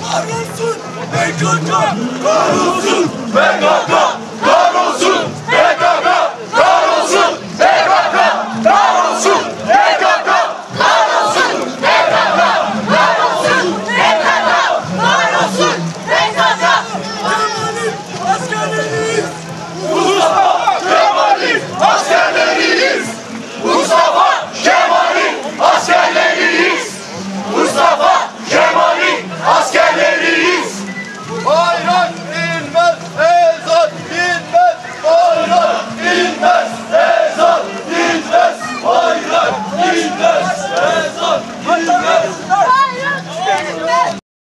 Kahrolsun! PKK! Kahrolsun! PKK!